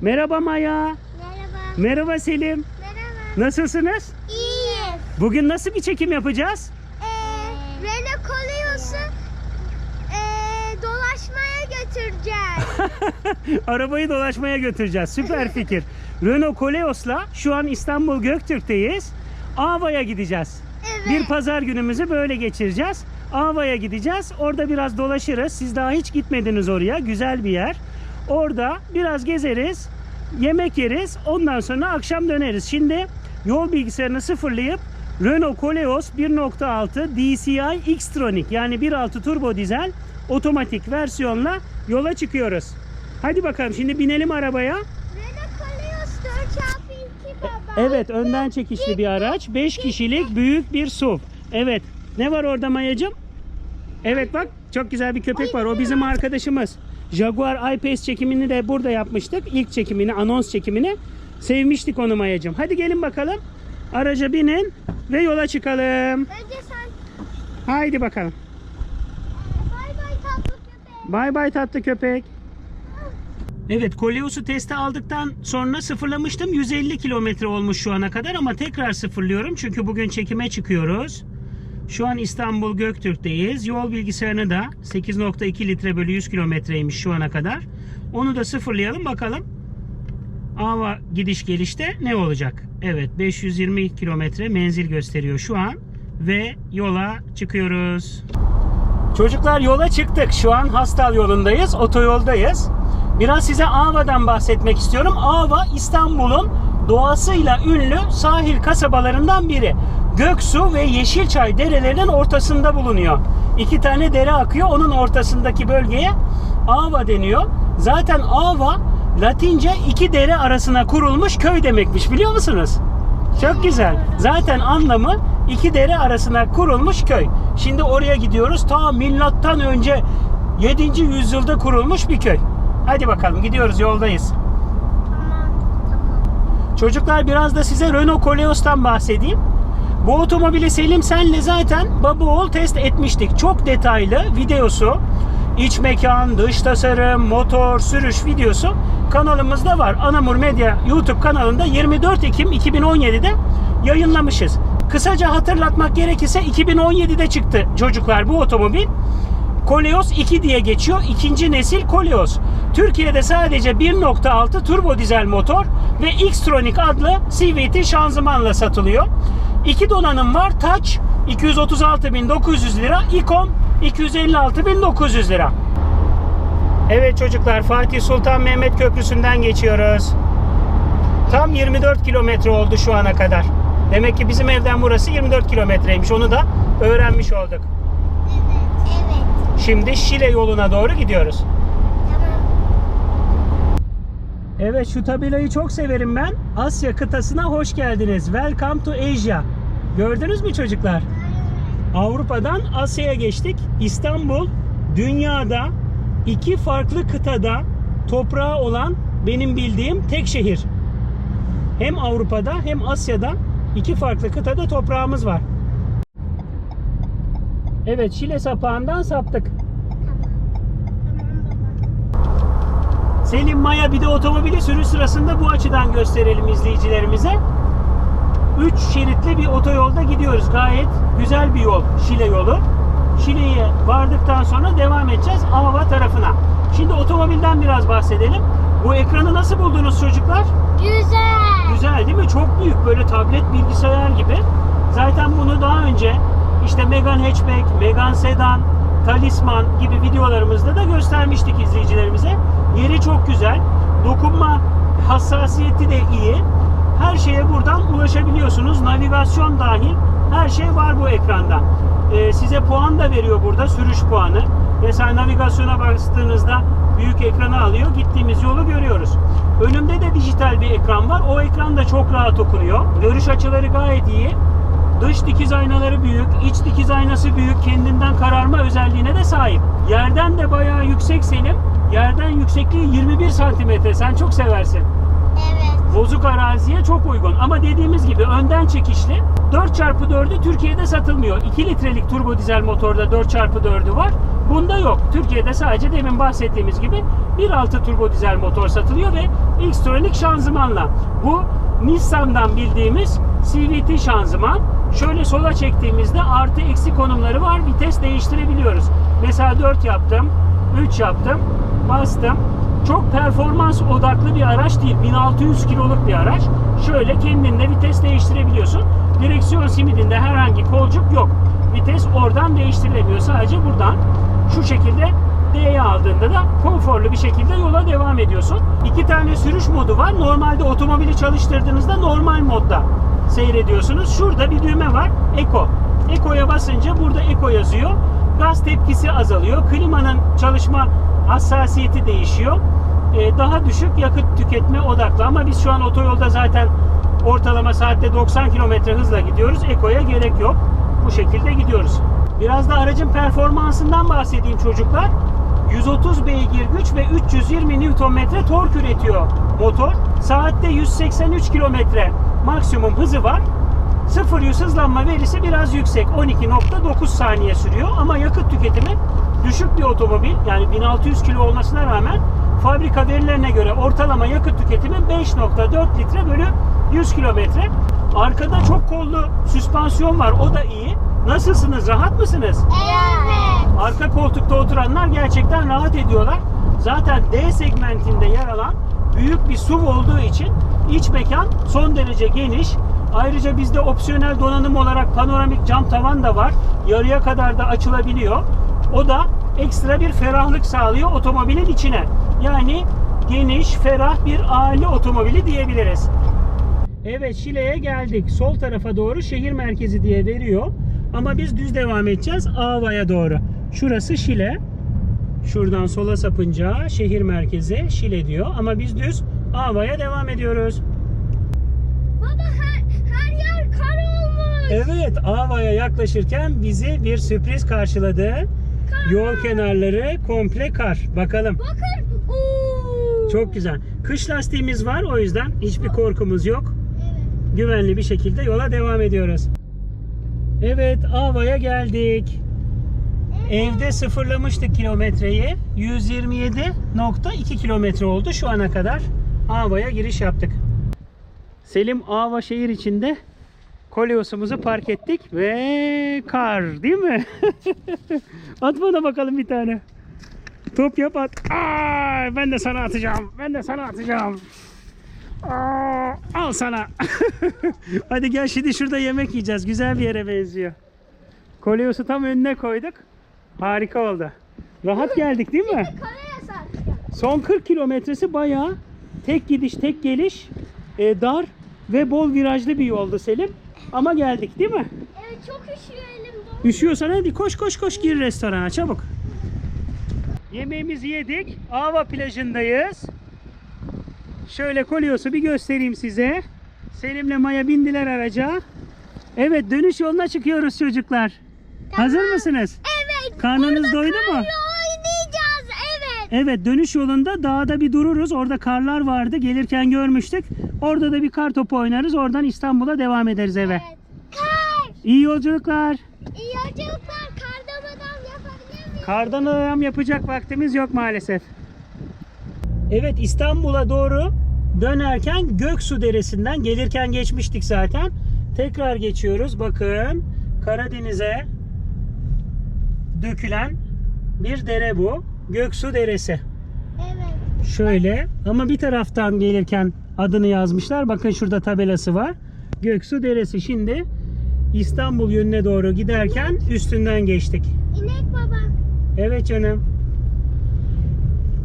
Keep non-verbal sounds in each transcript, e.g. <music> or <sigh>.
Merhaba Maya. Merhaba. Merhaba Selim. Merhaba. Nasılsınız? İyiyiz. Bugün nasıl bir çekim yapacağız? Ee, Renault Koleos'u ee, dolaşmaya götüreceğiz. <laughs> Arabayı dolaşmaya götüreceğiz. Süper <laughs> fikir. Renault Koleos'la şu an İstanbul Göktürk'teyiz. Ava'ya gideceğiz. Evet. Bir pazar günümüzü böyle geçireceğiz. Ava'ya gideceğiz. Orada biraz dolaşırız. Siz daha hiç gitmediniz oraya. Güzel bir yer. Orada biraz gezeriz. Yemek yeriz. Ondan sonra akşam döneriz. Şimdi yol bilgisayarını sıfırlayıp Renault Koleos 1.6 DCI X-Tronic yani 1.6 turbo dizel otomatik versiyonla yola çıkıyoruz. Hadi bakalım şimdi binelim arabaya. Renault Koleos 4x2 baba. Evet önden çekişli bir araç. 5 kişilik büyük bir SUV. Evet. Ne var orada Mayacım? Evet bak çok güzel bir köpek var. O bizim arkadaşımız. Jaguar I-Pace çekimini de burada yapmıştık. İlk çekimini, anons çekimini. Sevmiştik onu Mayacım. Hadi gelin bakalım. Araca binin ve yola çıkalım. Önce sen Haydi bakalım. bay bay tatlı köpek. Bay bay tatlı köpek. Evet Koleos'u teste aldıktan sonra sıfırlamıştım. 150 kilometre olmuş şu ana kadar ama tekrar sıfırlıyorum. Çünkü bugün çekime çıkıyoruz. Şu an İstanbul Göktürk'teyiz. Yol bilgisayarını da 8.2 litre bölü 100 kilometreymiş şu ana kadar. Onu da sıfırlayalım bakalım. Ava gidiş gelişte ne olacak? Evet 520 kilometre menzil gösteriyor şu an. Ve yola çıkıyoruz. Çocuklar yola çıktık. Şu an Hastal yolundayız. Otoyoldayız. Biraz size Ava'dan bahsetmek istiyorum. Ava İstanbul'un doğasıyla ünlü sahil kasabalarından biri. Göksu ve Yeşilçay derelerinin ortasında bulunuyor. İki tane dere akıyor. Onun ortasındaki bölgeye Ava deniyor. Zaten Ava Latince iki dere arasına kurulmuş köy demekmiş biliyor musunuz? Çok güzel. Zaten anlamı iki dere arasına kurulmuş köy. Şimdi oraya gidiyoruz. Ta milattan önce 7. yüzyılda kurulmuş bir köy. Hadi bakalım gidiyoruz yoldayız. Çocuklar biraz da size Renault Koleos'tan bahsedeyim. Bu otomobili Selim senle zaten baba oğul test etmiştik. Çok detaylı videosu, iç mekan, dış tasarım, motor, sürüş videosu kanalımızda var. Anamur Medya YouTube kanalında 24 Ekim 2017'de yayınlamışız. Kısaca hatırlatmak gerekirse 2017'de çıktı çocuklar bu otomobil. Koleos 2 diye geçiyor. İkinci nesil Koleos. Türkiye'de sadece 1.6 turbo dizel motor ve X-Tronic adlı CVT şanzımanla satılıyor. İki donanım var. Touch 236.900 lira. Icon 256.900 lira. Evet çocuklar Fatih Sultan Mehmet Köprüsü'nden geçiyoruz. Tam 24 kilometre oldu şu ana kadar. Demek ki bizim evden burası 24 kilometreymiş. Onu da öğrenmiş olduk. Evet. Evet. Şimdi Şile yoluna doğru gidiyoruz. Tamam. Evet şu tabelayı çok severim ben. Asya kıtasına hoş geldiniz. Welcome to Asia. Gördünüz mü çocuklar? Avrupa'dan Asya'ya geçtik. İstanbul dünyada iki farklı kıtada toprağı olan benim bildiğim tek şehir. Hem Avrupa'da hem Asya'da iki farklı kıtada toprağımız var. Evet Şile sapağından saptık. Selim Maya bir de otomobili sürüş sırasında bu açıdan gösterelim izleyicilerimize. 3 şeritli bir otoyolda gidiyoruz. Gayet güzel bir yol. Şile yolu. Şile'ye vardıktan sonra devam edeceğiz Avava tarafına. Şimdi otomobilden biraz bahsedelim. Bu ekranı nasıl buldunuz çocuklar? Güzel. Güzel değil mi? Çok büyük böyle tablet bilgisayar gibi. Zaten bunu daha önce işte Megane Hatchback, Megane Sedan, Talisman gibi videolarımızda da göstermiştik izleyicilerimize. Yeri çok güzel. Dokunma hassasiyeti de iyi. Her şeye buradan ulaşabiliyorsunuz. Navigasyon dahil her şey var bu ekranda. Ee, size puan da veriyor burada sürüş puanı. Mesela navigasyona bastığınızda büyük ekranı alıyor. Gittiğimiz yolu görüyoruz. Önümde de dijital bir ekran var. O ekran da çok rahat okunuyor. Görüş açıları gayet iyi. Dış dikiz aynaları büyük, iç dikiz aynası büyük, kendinden kararma özelliğine de sahip. Yerden de bayağı yüksek Selim. Yerden yüksekliği 21 santimetre. Sen çok seversin. Evet. Bozuk araziye çok uygun. Ama dediğimiz gibi önden çekişli 4x4'ü Türkiye'de satılmıyor. 2 litrelik turbo dizel motorda 4x4'ü var. Bunda yok. Türkiye'de sadece demin bahsettiğimiz gibi 1.6 turbo dizel motor satılıyor ve Xtronic şanzımanla. Bu Nissan'dan bildiğimiz CVT şanzıman. Şöyle sola çektiğimizde artı eksi konumları var. Vites değiştirebiliyoruz. Mesela 4 yaptım, 3 yaptım, bastım. Çok performans odaklı bir araç değil. 1600 kiloluk bir araç. Şöyle kendinde vites değiştirebiliyorsun. Direksiyon simidinde herhangi kolcuk yok. Vites oradan değiştirilemiyor. Sadece buradan şu şekilde D'ye aldığında da konforlu bir şekilde yola devam ediyorsun. İki tane sürüş modu var. Normalde otomobili çalıştırdığınızda normal modda seyrediyorsunuz. Şurada bir düğme var. Eco. Eco'ya basınca burada Eco yazıyor. Gaz tepkisi azalıyor. Klimanın çalışma hassasiyeti değişiyor. Ee, daha düşük yakıt tüketme odaklı ama biz şu an otoyolda zaten ortalama saatte 90 km hızla gidiyoruz. Eko'ya gerek yok. Bu şekilde gidiyoruz. Biraz da aracın performansından bahsedeyim çocuklar. 130 beygir güç ve 320 Nm tork üretiyor motor. Saatte 183 km maksimum hızı var. 0 100 hızlanma verisi biraz yüksek. 12.9 saniye sürüyor ama yakıt tüketimi düşük bir otomobil. Yani 1600 kilo olmasına rağmen fabrika verilerine göre ortalama yakıt tüketimi 5.4 litre bölü 100 kilometre. Arkada çok kollu süspansiyon var. O da iyi. Nasılsınız? Rahat mısınız? Evet. Arka koltukta oturanlar gerçekten rahat ediyorlar. Zaten D segmentinde yer alan büyük bir SUV olduğu için iç mekan son derece geniş. Ayrıca bizde opsiyonel donanım olarak panoramik cam tavan da var. Yarıya kadar da açılabiliyor. O da ekstra bir ferahlık sağlıyor otomobilin içine. Yani geniş, ferah bir aile otomobili diyebiliriz. Evet Şile'ye geldik. Sol tarafa doğru şehir merkezi diye veriyor. Ama biz düz devam edeceğiz Ava'ya doğru. Şurası Şile. Şuradan sola sapınca şehir merkezi Şile diyor. Ama biz düz Ava'ya devam ediyoruz. Baba her, her yer kar olmuş. Evet Ava'ya yaklaşırken bizi bir sürpriz karşıladı. Yol kenarları komple kar. Bakalım. Bakın. Oo. Çok güzel. Kış lastiğimiz var o yüzden hiçbir korkumuz yok. Evet. güvenli bir şekilde yola devam ediyoruz. Evet, Ava'ya geldik. Evde sıfırlamıştık kilometreyi. 127.2 kilometre oldu şu ana kadar. Ava'ya giriş yaptık. Selim Ava şehir içinde Koleos'umuzu park ettik ve kar değil mi? <laughs> at bana bakalım bir tane. Top yap at. Aa, ben de sana atacağım. Ben de sana atacağım. Aa, al sana. <laughs> Hadi gel şimdi şurada yemek yiyeceğiz. Güzel bir yere benziyor. Koleos'u tam önüne koyduk. Harika oldu. Rahat geldik değil mi? Son 40 kilometresi bayağı tek gidiş tek geliş e, dar ve bol virajlı bir yoldu Selim. Ama geldik değil mi? Evet çok üşüyor elim. Üşüyorsan hadi koş koş koş gir restorana çabuk. Yemeğimizi yedik. Ava plajındayız. Şöyle kolyosu bir göstereyim size. Selim'le Maya bindiler araca. Evet dönüş yoluna çıkıyoruz çocuklar. Hazır mısınız? Evet. Karnınız doydu mu? Oynayacağız. Evet. Dönüş yolunda dağda bir dururuz. Orada karlar vardı. Gelirken görmüştük. Orada da bir kar topu oynarız. Oradan İstanbul'a devam ederiz eve. Evet. Kar. İyi yolculuklar. İyi yolculuklar. Kardan adam yapabilir miyim? Kardan adam yapacak vaktimiz yok maalesef. Evet İstanbul'a doğru dönerken Göksu Deresi'nden gelirken geçmiştik zaten. Tekrar geçiyoruz. Bakın Karadeniz'e dökülen bir dere bu. Göksu Deresi. Evet. Şöyle ama bir taraftan gelirken adını yazmışlar. Bakın şurada tabelası var. Göksu Deresi. Şimdi İstanbul yönüne doğru giderken üstünden geçtik. İnek baba. Evet canım.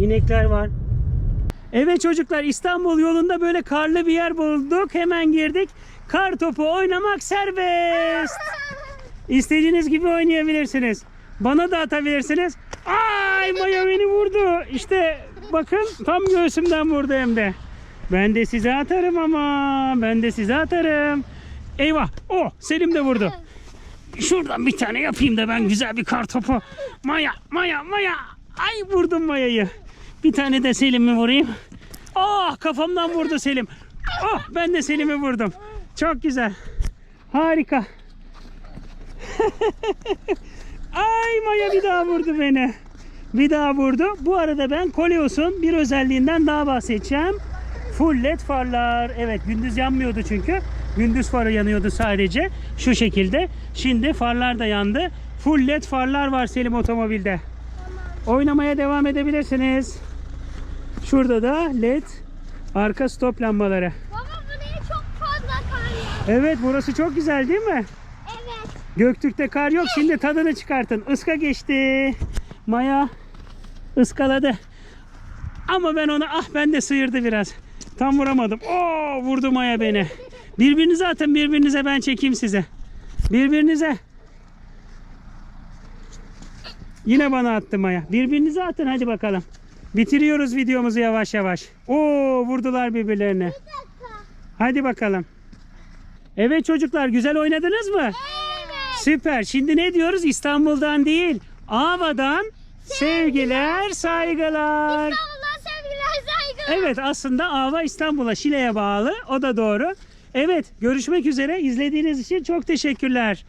İnekler var. Evet çocuklar İstanbul yolunda böyle karlı bir yer bulduk. Hemen girdik. Kar topu oynamak serbest. <laughs> İstediğiniz gibi oynayabilirsiniz. Bana da atabilirsiniz. Ay Maya beni vurdu. İşte bakın tam göğsümden vurdu hem de. Ben de size atarım ama. Ben de size atarım. Eyvah. Oh Selim de vurdu. Şuradan bir tane yapayım da ben güzel bir kar topu. Maya, Maya, Maya. Ay vurdum Maya'yı. Bir tane de Selim'i vurayım. Ah kafamdan vurdu Selim. Oh ben de Selim'i vurdum. Çok güzel. Harika. <laughs> Ay Maya bir daha vurdu beni. Bir daha vurdu. Bu arada ben Koleos'un bir özelliğinden daha bahsedeceğim. Full led farlar. Evet gündüz yanmıyordu çünkü. Gündüz farı yanıyordu sadece. Şu şekilde. Şimdi farlar da yandı. Full led farlar var Selim otomobilde. Oynamaya devam edebilirsiniz. Şurada da led arka stop lambaları. Baba buraya çok fazla kar. Evet burası çok güzel değil mi? Göktürk'te kar yok. Şimdi tadını çıkartın. Iska geçti. Maya ıskaladı. Ama ben onu ah ben de sıyırdı biraz. Tam vuramadım. Oo vurdu Maya beni. Birbirinize atın birbirinize ben çekeyim size. Birbirinize. Yine bana attı Maya. Birbirinize atın hadi bakalım. Bitiriyoruz videomuzu yavaş yavaş. Oo vurdular birbirlerine. Hadi bakalım. Evet çocuklar güzel oynadınız mı? Evet. Süper. Şimdi ne diyoruz? İstanbul'dan değil, Ava'dan sevgiler, saygılar. İstanbul'dan sevgiler saygılar. Evet aslında Ava İstanbul'a, Şile'ye bağlı. O da doğru. Evet görüşmek üzere. İzlediğiniz için çok teşekkürler.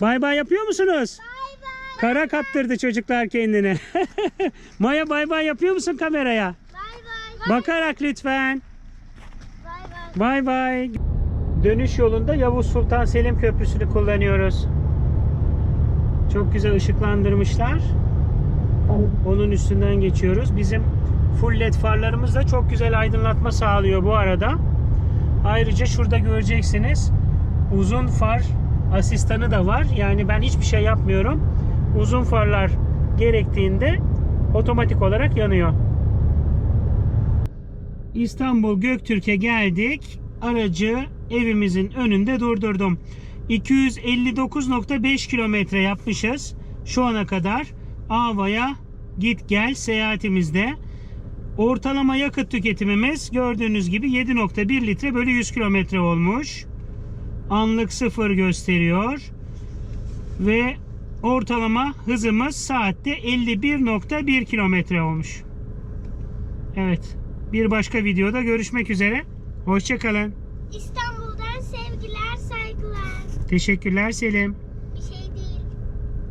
Bay bay yapıyor musunuz? Bay bay. Kara kaptırdı çocuklar kendini. <laughs> Maya bay bay yapıyor musun kameraya? Bay bay. Bakarak lütfen. Bay bay. Bay bay. Dönüş yolunda Yavuz Sultan Selim Köprüsü'nü kullanıyoruz. Çok güzel ışıklandırmışlar. Onun üstünden geçiyoruz. Bizim full led farlarımız da çok güzel aydınlatma sağlıyor bu arada. Ayrıca şurada göreceksiniz uzun far asistanı da var. Yani ben hiçbir şey yapmıyorum. Uzun farlar gerektiğinde otomatik olarak yanıyor. İstanbul Göktürk'e geldik. Aracı evimizin önünde durdurdum. 259.5 kilometre yapmışız şu ana kadar. Ava'ya git gel seyahatimizde. Ortalama yakıt tüketimimiz gördüğünüz gibi 7.1 litre bölü 100 kilometre olmuş. Anlık sıfır gösteriyor. Ve ortalama hızımız saatte 51.1 kilometre olmuş. Evet. Bir başka videoda görüşmek üzere. Hoşçakalın. Saygılar. Teşekkürler Selim.